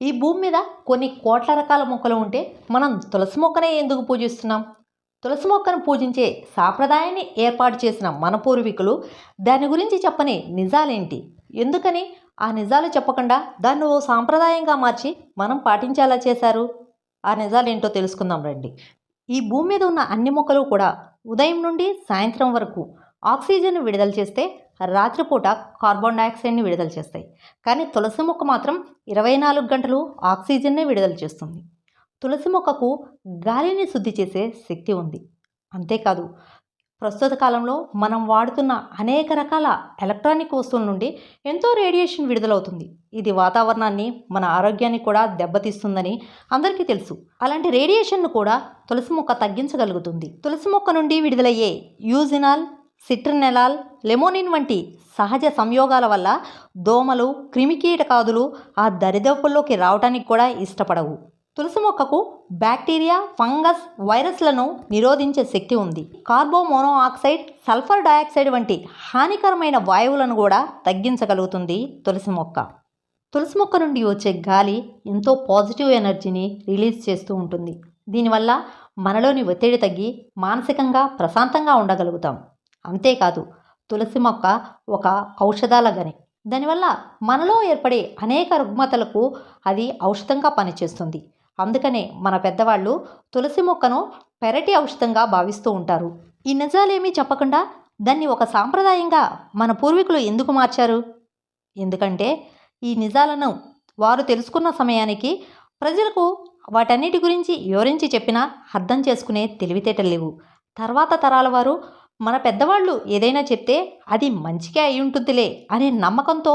ఈ భూమి మీద కొన్ని కోట్ల రకాల మొక్కలు ఉంటే మనం తులసి మొక్కనే ఎందుకు పూజిస్తున్నాం? తులసి మొక్కను పూజించే సాంప్రదాయాన్ని ఏర్పాటు చేసిన మన పూర్వీకులు దాని గురించి చెప్పని నిజాలేంటి? ఎందుకని ఆ నిజాలు చెప్పకుండా దాన్ని ఓ సాంప్రదాయంగా మార్చి మనం పాటించేలా చేశారు? ఆ నిజాలేంటో తెలుసుకుందాం రండి. ఈ భూమి మీద ఉన్న అన్ని మొక్కలు కూడా ఉదయం నుండి సాయంత్రం వరకు ఆక్సిజన్ విడుదల చేస్తే రాత్రిపూట కార్బన్ డైఆక్సైడ్ని విడుదల చేస్తాయి. కానీ తులసి మొక్క మాత్రం ఇరవై నాలుగు గంటలు ఆక్సిజన్నే విడుదల చేస్తుంది. తులసి మొక్కకు గాలిని శుద్ధి చేసే శక్తి ఉంది. అంతేకాదు ప్రస్తుత కాలంలో మనం వాడుతున్న అనేక రకాల ఎలక్ట్రానిక్ వస్తువుల నుండి ఎంతో రేడియేషన్ విడుదలవుతుంది. ఇది వాతావరణాన్ని మన ఆరోగ్యాన్ని కూడా దెబ్బతీస్తుందని అందరికీ తెలుసు. అలాంటి రేడియేషన్ను కూడా తులసి మొక్క తగ్గించగలుగుతుంది. తులసి మొక్క నుండి విడుదలయ్యే యూజినాల్ సిట్రినెలాల్ లెమోనిన్ వంటి సహజ సంయోగాల వల్ల దోమలు క్రిమికీటకాదులు ఆ దరిదాపుల్లోకి రావడానికి కూడా ఇష్టపడవు. తులసి మొక్కకు బ్యాక్టీరియా ఫంగస్ వైరస్లను నిరోధించే శక్తి ఉంది. కార్బోమోనోఆక్సైడ్ సల్ఫర్ డయాక్సైడ్ వంటి హానికరమైన వాయువులను కూడా తగ్గించగలుగుతుంది తులసి మొక్క. తులసి మొక్క నుండి వచ్చే గాలి ఎంతో పాజిటివ్ ఎనర్జీని రిలీజ్ చేస్తూ ఉంటుంది. దీనివల్ల మనలోని ఒత్తిడి తగ్గి మానసికంగా ప్రశాంతంగా ఉండగలుగుతాం. అంతేకాదు తులసి మొక్క ఒక ఔషధాల గని. దానివల్ల మనలో ఏర్పడే అనేక రుగ్మతలకు అది ఔషధంగా పనిచేస్తుంది. అందుకనే మన పెద్దవాళ్ళు తులసి మొక్కను పెరటి ఔషధంగా భావిస్తూ ఉంటారు. ఈ నిజాలేమీ చెప్పకుండా దాన్ని ఒక సాంప్రదాయంగా మన పూర్వీకులు ఎందుకు మార్చారు? ఎందుకంటే ఈ నిజాలను వారు తెలుసుకున్న సమయానికి ప్రజలకు వాటన్నిటి గురించి వివరించి చెప్పినా అర్థం చేసుకునే తెలివితేటలు లేవు. తర్వాత తరాల వారు మన పెద్దవాళ్ళు ఏదైనా చెప్తే అది మంచిగా అయి ఉంటుందిలే అనే నమ్మకంతో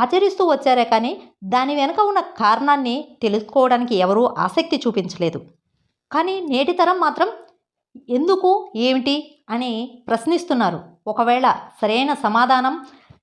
ఆచరిస్తూ వచ్చారే కానీ దాని వెనుక ఉన్న కారణాన్ని తెలుసుకోవడానికి ఎవరూ ఆసక్తి చూపించలేదు. కానీ నేటి తరం మాత్రం ఎందుకు ఏమిటి అని ప్రశ్నిస్తున్నారు. ఒకవేళ సరైన సమాధానం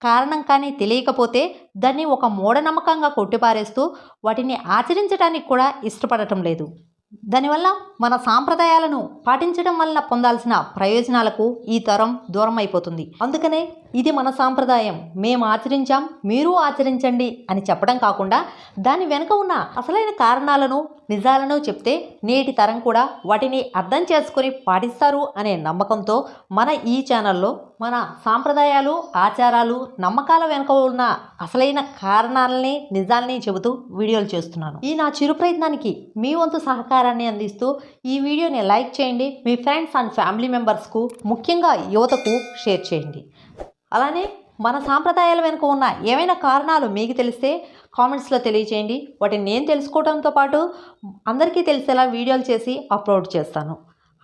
కారణం కానీ తెలియకపోతే దాన్ని ఒక మూఢనమ్మకంగా కొట్టిపారేస్తూ వాటిని ఆచరించడానికి కూడా ఇష్టపడటం లేదు. దానివల్ల మన సాంప్రదాయాలను పాటించడం వల్ల పొందాల్సిన ప్రయోజనాలకు ఈ తరం దూరం అయిపోతుంది అందుకనే ఇది మన సాంప్రదాయం. మేము ఆచరించాం మీరు ఆచరించండి అని చెప్పడం కాకుండా దాని వెనుక ఉన్న అసలైన కారణాలను నిజాలను చెప్తే నేటి తరం కూడా వాటిని అర్థం చేసుకొని పాటిస్తారు అనే నమ్మకంతో మన ఈ ఛానల్లో మన సాంప్రదాయాలు ఆచారాలు నమ్మకాల వెనుక ఉన్న అసలైన కారణాలని నిజాలని చెబుతూ వీడియోలు చేస్తున్నాను. ఈ నా చిరు ప్రయత్నానికి మీ వంతు సహకారాన్ని అందిస్తూ ఈ వీడియోని లైక్ చేయండి. మీ ఫ్రెండ్స్ అండ్ ఫ్యామిలీ మెంబర్స్కు ముఖ్యంగా యువతకు షేర్ చేయండి. అలానే మన సాంప్రదాయాల వెనుక ఉన్న ఏమైనా కారణాలు మీకు తెలిస్తే కామెంట్స్లో తెలియచేయండి. వాటిని నేను తెలుసుకోవడంతో పాటు అందరికీ తెలిసేలా వీడియోలు చేసి అప్లోడ్ చేస్తాను.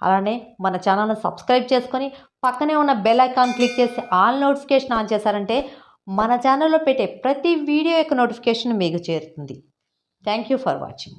అలానే మన ఛానల్ని సబ్స్క్రైబ్ చేసుకొని పక్కనే ఉన్న బెల్ ఐకాన్ క్లిక్ చేసి ఆల్ నోటిఫికేషన్ ఆన్ చేశారంటే మన ఛానల్లో పెట్టే ప్రతి వీడియో యొక్క నోటిఫికేషన్ మీకు చేరుతుంది. Thank you for watching.